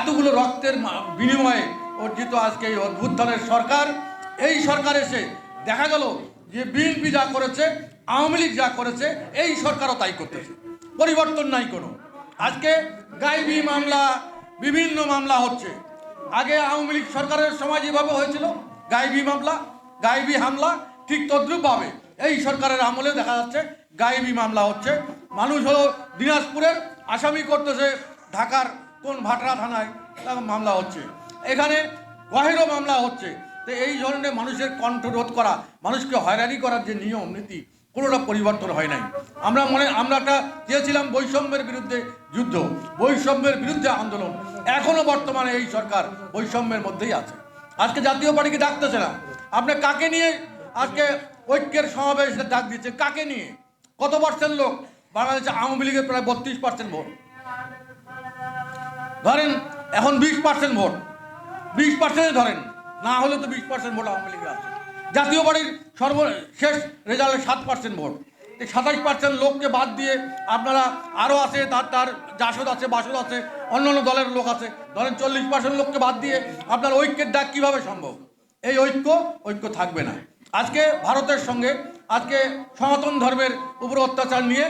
এতগুলো রক্তের বিনিময়ে অর্জিত আজকে এই অদ্ভুত দলের সরকার। এই সরকার এসে দেখা গেল যে বিএনপি যা করেছে, আওয়ামী লীগ যা করেছে, এই সরকারও তাই করতেছে। পরিবর্তন নাই কোনো। আজকে গাইবি মামলা, বিভিন্ন মামলা হচ্ছে। আগে আওয়ামী লীগ সরকারের সময় যেভাবে হয়েছিল, গাইবি মামলা, গাইবি হামলা, ঠিক তদ্রুপভাবে। এই সরকারের আমলে দেখা যাচ্ছে গাইবি মামলা হচ্ছে। মানুষ হলো দিনাজপুরের আসামি করতেছে ঢাকার কোন ভাটরা থানায় তার মামলা হচ্ছে। এখানে গহেরও মামলা হচ্ছে। তো এই ধরনের মানুষের কণ্ঠ রোধ করা, মানুষকে হয়রানি করার যে নিয়ম, নীতি, কোনোটা পরিবর্তন হয় নাই। আমরা মনে, আমরা একটা চেয়েছিলাম বৈষম্যের বিরুদ্ধে যুদ্ধ, বৈষম্যের বিরুদ্ধে আন্দোলন। এখনও বর্তমানে এই সরকার বৈষম্যের মধ্যেই আছে। আজকে জাতীয় পার্টিকে ডাকতেছে না। আপনি কাকে নিয়ে আজকে ঐক্যের সমাবেশ ডাক দিচ্ছে? কাকে নিয়ে? কত পার্সেন্ট লোক? বাংলাদেশে আওয়ামী লীগের প্রায় বত্রিশ পার্সেন্ট ভোট। ধরেন, এখন বিশ পার্সেন্ট ভোট। বিশ পার্সেন্টে ধরেন, না হলে তো বিশ পার্সেন্ট ভোট আওয়ামী লীগের আছে। জাতীয় পার্টির সর্বশেষ রেজাল্টে সাত পার্সেন্ট ভোট। এই সাতাশ পার্সেন্ট লোককে বাদ দিয়ে আপনারা আরও আছে, তার তার জাসদ আছে, বাসদ আছে অন্য অন্য দলের লোক আছে। ধরেন চল্লিশ পার্সেন্ট লোককে বাদ দিয়ে আপনার ঐক্যের ডাক কীভাবে সম্ভব? এই ঐক্য ঐক্য থাকবে না। আজকে ভারতের সঙ্গে, আজকে সনাতন ধর্মের উপর অত্যাচার নিয়ে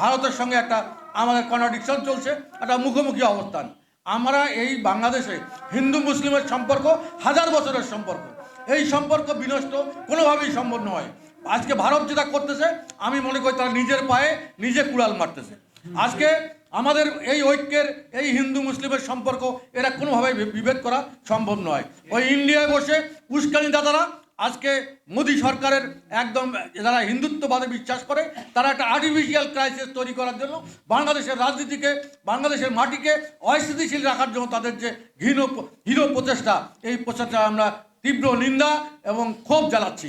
ভারতের সঙ্গে একটা আমাদের কন্ট্রাডিকশন চলছে, একটা মুখোমুখি অবস্থান। আমরা এই বাংলাদেশে হিন্দু মুসলিমের সম্পর্ক হাজার বছরের সম্পর্ক। এই সম্পর্ক বিনষ্ট কোনোভাবেই সম্ভব নয়। আজকে ভারত যেটা করতেছে, আমি মনে করি তারা নিজের পায়ে নিজে কুড়াল মারতেছে। আজকে আমাদের এই ঐক্যের, এই হিন্দু মুসলিমের সম্পর্ক, এরা কোনোভাবেই বিভেদ করা সম্ভব নয়। ওই ইন্ডিয়ায় বসে উস্কানি দাদারা আজকে মোদী সরকারের একদম যারা হিন্দুত্ববাদে বিশ্বাস করে, তারা একটা আর্টিফিশিয়াল ক্রাইসিস তৈরি করার জন্য বাংলাদেশের রাজনীতিকে, বাংলাদেশের মাটিকে অস্থিতিশীল রাখার জন্য তাদের যে ঘৃণ হীন প্রচেষ্টা, এই প্রচেষ্টা আমরা তীব্র নিন্দা এবং ক্ষোভ জ্বালাচ্ছি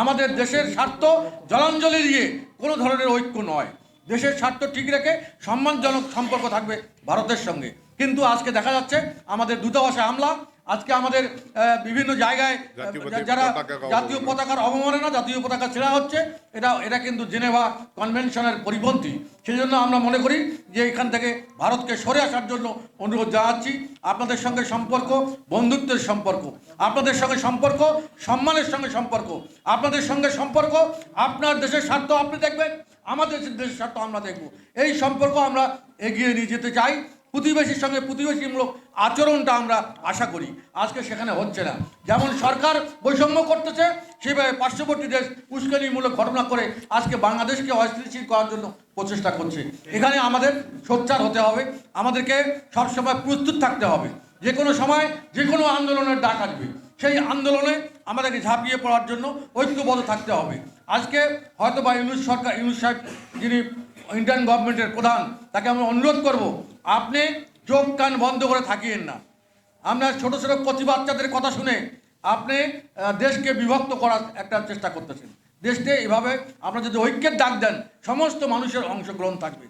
আমাদের দেশের স্বার্থ জলাঞ্জলি দিয়ে কোনো ধরনের ঐক্য নয়। দেশের স্বার্থ ঠিক রেখে সম্মানজনক সম্পর্ক থাকবে ভারতের সঙ্গে। কিন্তু আজকে দেখা যাচ্ছে আমাদের দূতাবাসে হামলা আজকে আমাদের বিভিন্ন জায়গায় যারা জাতীয় পতাকার অবমাননা জাতীয় পতাকা ছেড়া হচ্ছে এটা এটা কিন্তু জেনেভা কনভেনশনের পরিপন্থী। সেই জন্য আমরা মনে করি যে এখান থেকে ভারতকে সরে আসার জন্য অনুরোধ জানাচ্ছি। আপনাদের সঙ্গে সম্পর্ক বন্ধুত্বের সম্পর্ক আপনাদের সঙ্গে সম্পর্ক সম্মানের সঙ্গে সম্পর্ক আপনাদের সঙ্গে সম্পর্ক আপনার দেশের স্বার্থ আপনি দেখবেন আমাদের দেশের স্বার্থ আমরা দেখব। এই সম্পর্ক আমরা এগিয়ে নিয়ে যেতে চাই। প্রতিবেশীর সঙ্গে প্রতিবেশীমূলক আচরণটা আমরা আশা করি। আজকে সেখানে হচ্ছে না। যেমন সরকার বৈষম্য করতেছে, সেভাবে পার্শ্ববর্তী দেশ উস্কানিমূলক ঘটনা করে আজকে বাংলাদেশকে অস্থিতিশীল করার জন্য প্রচেষ্টা করছে। এখানে আমাদের সোচ্চার হতে হবে, আমাদেরকে সবসময় প্রস্তুত থাকতে হবে। যে কোনো সময় যে কোনো আন্দোলনের ডাক আসবে। সেই আন্দোলনে আমাদেরকে ঝাঁপিয়ে পড়ার জন্য ঐক্যবদ্ধ থাকতে হবে। আজকে হয়তো বা ইউনুস সরকার, ইউনুস সাহেব যিনি ইন্ডিয়ান গভর্নমেন্টের প্রধান, তাকে আমরা অনুরোধ করব, আপনি চোখ কান বন্ধ করে থাকিয়েন না। আমরা ছোট ছোট কচি বাচ্চাদের কথা শুনে আপনি দেশকে বিভক্ত করার একটা চেষ্টা করতেছেন। দেশকে এভাবে, আমরা যদি ঐক্যের ডাক দেন, সমস্ত মানুষের অংশগ্রহণ থাকবে।